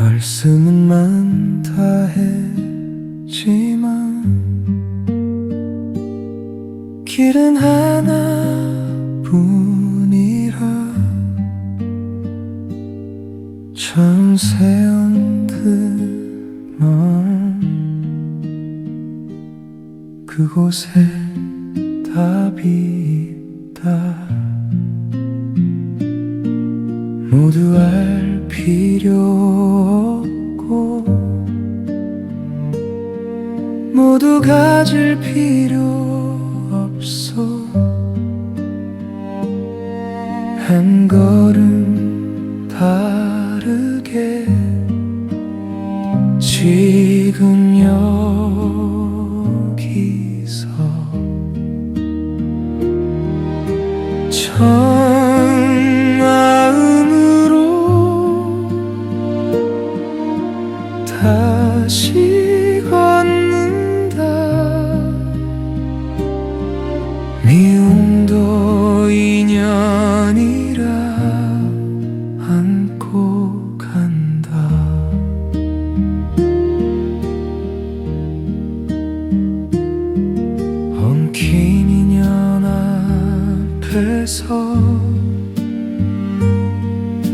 말씀은 많다 했지만 길은 하나뿐이라 처음 세운 그널 그곳에 답이 있다. 모두 알 필요 없고 모두 가질 필요 없어. 한 걸음 다르게 지금 여기서 다시 걷는다. 미움도 인연이라 안고 간다. 엉킨 인연 앞에서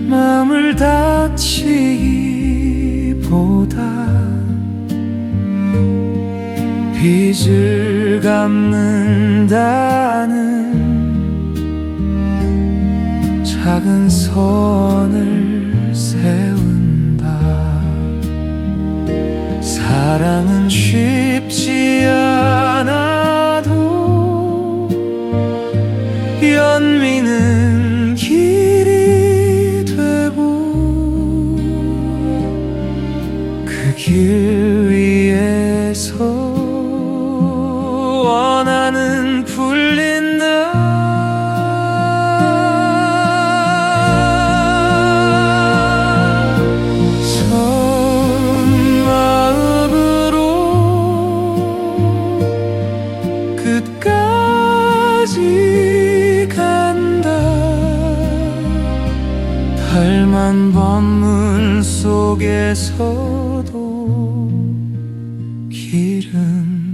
마음을 다치기 보다 빚을 갚는다는 작은 선을 세운다. 사랑은 쉽지 않아도 연민은 길 위에서 칠만 번물 속에서도 길은